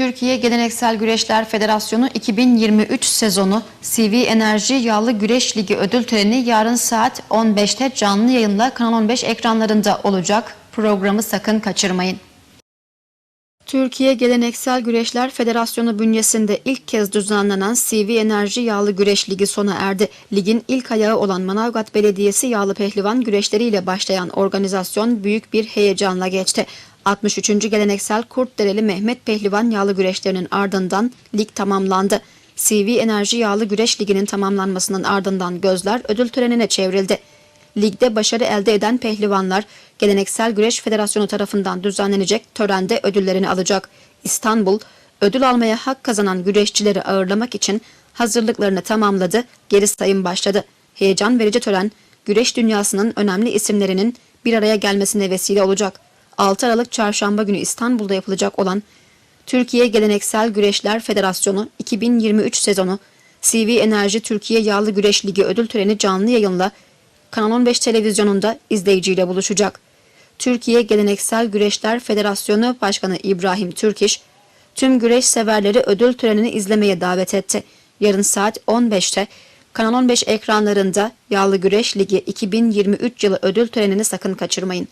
Türkiye Geleneksel Güreşler Federasyonu 2023 sezonu CV Enerji Yağlı Güreş Ligi ödül töreni yarın saat 15'te canlı yayınla Kanal 15 ekranlarında olacak. Programı sakın kaçırmayın. Türkiye Geleneksel Güreşler Federasyonu bünyesinde ilk kez düzenlenen CV Enerji Yağlı Güreş Ligi sona erdi. Ligin ilk ayağı olan Manavgat Belediyesi yağlı pehlivan güreşleriyle başlayan organizasyon büyük bir heyecanla geçti. 63. Geleneksel Kurtdereli Mehmet Pehlivan yağlı güreşlerinin ardından lig tamamlandı. CV Enerji Yağlı Güreş Ligi'nin tamamlanmasının ardından gözler ödül törenine çevrildi. Ligde başarı elde eden pehlivanlar Geleneksel Güreş Federasyonu tarafından düzenlenecek törende ödüllerini alacak. İstanbul, ödül almaya hak kazanan güreşçileri ağırlamak için hazırlıklarını tamamladı, geri sayım başladı. Heyecan verici tören, güreş dünyasının önemli isimlerinin bir araya gelmesine vesile olacak. 6 Aralık Çarşamba günü İstanbul'da yapılacak olan Türkiye Geleneksel Güreşler Federasyonu 2023 sezonu CV Enerji Türkiye Yağlı Güreş Ligi ödül töreni canlı yayınla Kanal 15 televizyonunda izleyiciyle buluşacak. Türkiye Geleneksel Güreşler Federasyonu Başkanı İbrahim Türkiş, tüm güreş severleri ödül törenini izlemeye davet etti. Yarın saat 15'te Kanal 15 ekranlarında Yağlı Güreş Ligi 2023 yılı ödül törenini sakın kaçırmayın.